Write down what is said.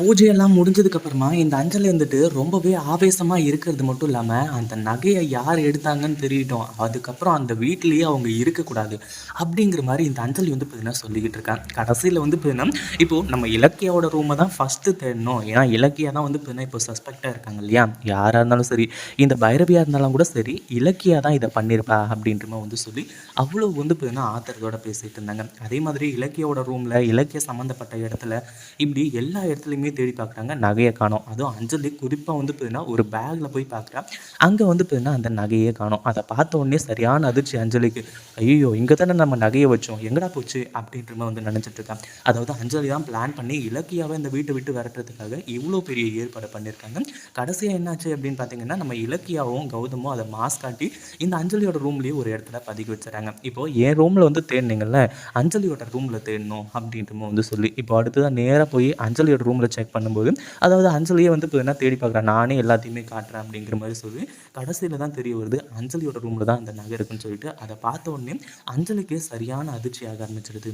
பூஜையெல்லாம் முடிஞ்சதுக்கப்புறமா இந்த அஞ்சல் வந்துட்டு ரொம்பவே ஆவேசமா இருக்கிறது மட்டும் இல்லாம, அந்த நகையை யார் எடுத்தாங்கன்னு தெரியட்டும். அதுக்கப்புறம் அந்த வீட்டிலேயே அவங்க இருக்கக்கூடாது. அப்படிங்கிற மாதிரி இந்த அஞ்சலி வந்து பார்த்தீங்கன்னா சொல்லிக்கிட்டு இருக்கான் கடைசியில் வந்து பார்த்தீங்கன்னா, இப்போ நம்ம இலக்கியாவோட ரூமை தான் ஃபஸ்ட்டு தேடணும். ஏன்னா இலக்கியா தான் வந்து பார்த்தீங்கன்னா இப்போ சஸ்பெக்டாக இருக்காங்க இல்லையா? யாராக இருந்தாலும் சரி, இந்த பைரவியாக இருந்தாலும் கூட சரி, இலக்கியா தான் இதை பண்ணியிருப்பா அப்படின்ற வந்து சொல்லி, அவ்வளோ வந்து பார்த்தீங்கன்னா ஆத்திரத்தோட பேசிட்டு இருந்தாங்க. அதே மாதிரி இலக்கியாவோட ரூம்ல, இலக்கிய சம்மந்தப்பட்ட இடத்துல, இப்படி எல்லா இடத்துலையுமே தேடி பார்க்குறாங்க. நகையை காணும் அதுவும் அஞ்சலி குறிப்பாக வந்து பார்த்தீங்கன்னா, ஒரு பேக்கில் போய் பார்க்குறா. அங்கே வந்து பார்த்தீங்கன்னா, அந்த நகையே காணோம். அதை பார்த்த உடனே சரியான அதிர்ச்சி அஞ்சலிக்கு. ஐயோ இங்கே தானே நம்ம நகையை வச்சோம். எங்கடா போச்சு?" அப்படின்ற மாதிரி வந்து நினைச்சிட்டு அதாவது அஞ்சலி தான் பிளான் பண்ணி இலக்கியாவை இந்த வீட்டை விட்டு விரட்டுறதுக்காக இவ்வளோ பெரிய ஏற்பாடு பண்ணியிருக்காங்க. கடைசியாக என்னாச்சு அப்படின்னு பார்த்தீங்கன்னா, நம்ம இலக்கியாவும், கௌதமும் அதை மாஸ் காட்டி இந்த அஞ்சலியோட ரூம்லேயே ஒரு இடத்துல பதுக்கி வச்சுறாங்க இப்போ என் ரூமில் வந்து தேடினீங்கல்ல அஞ்சலியோட ரூமில் தேடணும் அப்படின்ற வந்து சொல்லி, இப்போ அடுத்ததா நேராக போய் அஞ்சலியோட ரூம்ல செக் பண்ணும்போது, அதாவது அஞ்சலியே வந்து பார்த்தீங்கன்னா தேடி பார்க்குறேன் நானே எல்லாத்தையுமே காட்டுறேன் அப்படிங்கிற மாதிரி சொல்லி, கடைசியில தான் தெரிய வருது, அஞ்சலியோட ரூமில் தான் அந்த நகை இருக்குன்னு சொல்லிட்டு, அதை பார்த்த உடனே அஞ்சலிக்கு சரியான அதிர்ச்சி ஆக ஆரம்பிச்சிருது.